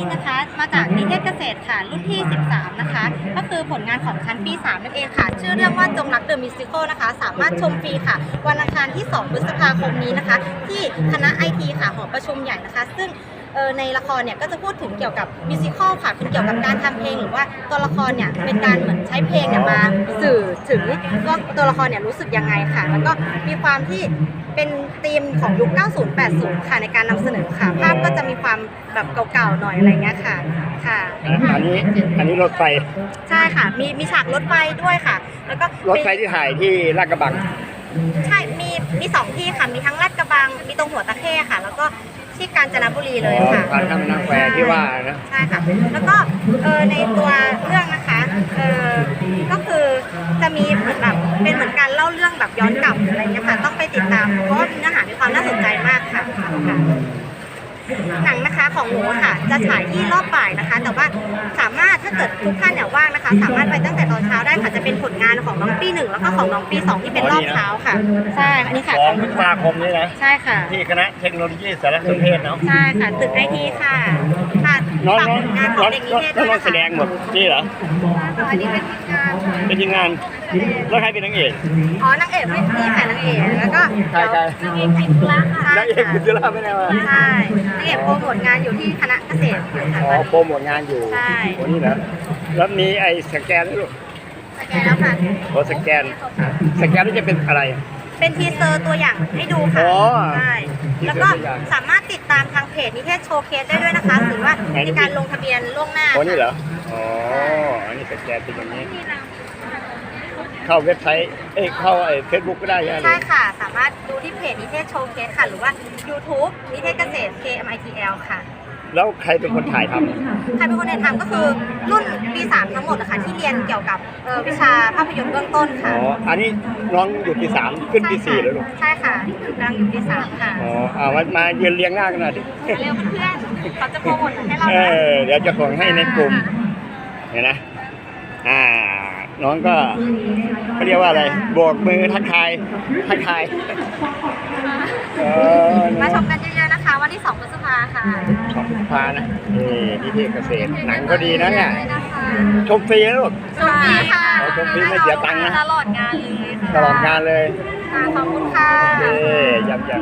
นี้นะคะ มาจากนิเทศเกษตรค่ะ รุ่นที่ 13 นะคะ ก็คือผลงานของชั้นปี 3 นั่นเองค่ะ ชื่อเรื่องว่าจงรักเดอะมิวสิคลนะคะ สามารถชมฟรีค่ะ วันอังคารที่ 2 พฤษภาคมนี้นะคะ ที่คณะไอทีค่ะ หอประชุมใหญ่นะคะ ซึ่งในละครเนี่ยก็จะพูดถึงเกี่ยวกับมิวสิควลค่ะเป็นเกี่ยวกับการทำเพลงหรือว่าตัวละครเนี่ยเป็นการเหมือนใช้เพลงเนี่ยมาสื่อถึงว่าตัวละครเนี่ยรู้สึกยังไงค่ะ แล้วก็มีความที่ เป็นธีมของยุค 90 80 ค่ะในการนำเสนอค่ะ ภาพก็จะมีความแบบเก่าๆหน่อยอะไรเงี้ยค่ะ ค่ะ อันนี้อันนี้รถไฟใช่ค่ะ มีมีฉากรถไฟด้วยค่ะ แล้วก็รถไฟที่ถ่ายที่ลาดกระบัง ใช่ มีมีสองที่ค่ะ มีทั้งลาดกระบัง มีตรงหัวตะเข้ค่ะ แล้วก็ที่กาญจนบุรีเลยค่ะอ๋อทางนางแควที่ว่านะ ใช่ค่ะ แล้วก็เออในตัวเรื่องนะคะ เออก็คือ จะมีเหมือนแบบเป็นเหมือนการเล่าเรื่องแบบย้อนกลับอะไรเงี้ยค่ะ ต้องไปติดตามเพราะว่าเนื้อหามีความน่าสนใจมากค่ะค่ะหนังนะคะของหนูค่ะ จะฉายที่รอบบ่ายนะคะ แต่ว่าสามารถถ้าเกิดทุกท่านเนี่ยว่างนะคะ สามารถไปตั้ง น้องปีหนึ่งแล้วก็ของน้องปีสองที่เป็นรอบเช้าค่ะ ใช่ อันนี้ค่ะสองพฤษภาคมนี้นะ ใช่ค่ะ ที่คณะเทคโนโลยีสารสนเทศเนาะ ใช่ค่ะ ตึกไอทีค่ะ ค่ะน้องฝากน้องผลงานขน้อองงเด็กนิน้องเทศน้ด้อวยงนะคะแสดงหมดนี่เหรออันนี้เป็นทีมงานค่ะเป็นทีมงาน แล้วใครเป็นนางเอก อ๋อนางเอกไม่มีค่ะนางเอก แล้วก็ใครใครนางเอกติดธุระค่ะนางเอกบุญจุฬาไม่ได้มาใช่นางเอกโปรโมทงานอยู่ที่คณะเกษตรอยู่ค่ะอ๋อโปรโมทงานอยู่ใช่โอ้นี่เหรอแล้วมีไอ้สแกนด้วยลูก สแกนแล้วค่ะ โอ้สแกน สแกนนี่จะเป็นอะไร เป็นทีเซอร์ตัวอย่างให้ดูค่ะอ๋อใช่ ทีเซอร์แล้วก็ตัวอย่าง สามารถติดตามทางเพจนิเทศโชว์เคสได้ด้วยนะคะหรือว่าไหนดูมีการลงทะเบียนล่วงหน้าโอ้นี่เหรอ อ๋อ อันนี้สแกนเป็นอย่างนี้ เข้าเว็บไซต์ เอ้ยเข้าไอ้เฟซบุ๊กก็ได้ใช่ไหมใช่ค่ะ สามารถดูที่เพจนิเทศโชว์เคสค่ะ หรือว่า YouTube นิเทศเกษตร KMITL ค่ะ แล้วใครเป็นคนถ่ายทำ ใครเป็นคนแนะนำก็คือรุ่นปี รียนเกี่ยวกับเอ่อวิชาภาพยนตร์เบื้องต้นอ๋ค่ะออันนี้น้องอยู่ปีสามขึ้นปีสี่แล้วลูก ใช่ค่ะกำลังอยู่ปีสามค่ะอ๋อเอามามายืนเรียงหน้ากันหน่อยดิมาเร็วเพื่อนๆเขาจะโปรโมทให้เราเอนะอ เดี๋ยวจะส่งให้ในกลุ่ม เห็นนะ อ่า น้องก็เขาเรียกว่าอะไรโบกมือทักทาย ทักทายเออมาชมกันเยอะๆนะคะ วันที่2พฤษภาค่ะ ขอบคุณพานะนี่นิเทศเกษตร หนังก็ดีนะเนี่ยนะคะ ชมฟรีนะลูกชมฟรีค่ะอ๋อชมฟรีไม่เสียตังค์นะ ตลอดงานเลยค่ะตลอดงานเลยค่ะขอบคุณค่ะโอเคยำยำ